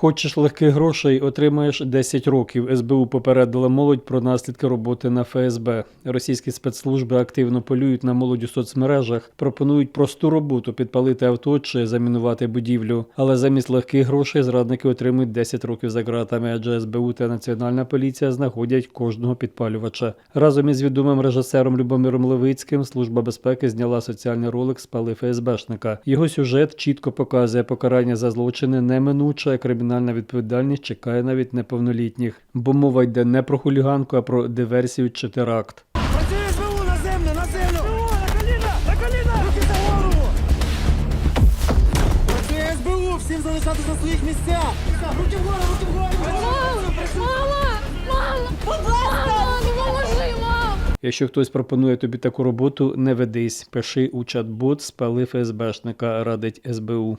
Хочеш легких грошей, отримаєш 10 років. СБУ попередила молодь про наслідки роботи на ФСБ. Російські спецслужби активно полюють на молодь у соцмережах, пропонують просту роботу підпалити авто чи замінувати будівлю. Але замість легких грошей зрадники отримують 10 років за ґратами, адже СБУ та Національна поліція знаходять кожного підпалювача. Разом із відомим режисером Любомиром Левицьким служба безпеки зняла соціальний ролик «Спали ФСБшника». Його сюжет чітко показує покарання за злочини неминуче, а кримінальна відповідальність чекає навіть неповнолітніх. Бо мова йде не про хуліганку, а про диверсію чи теракт. Працює СБУ на землю, на землю! На коліна! На коліна! Руки за голову! СБУ, всім залишатися на своїх місцях! Руки вгору, руки вгору! Мама! Мама! Будь ласка! Допоможи, мам! Якщо хтось пропонує тобі таку роботу, не ведись. Пиши у чат-бот «Спали ФСБшника, радить СБУ.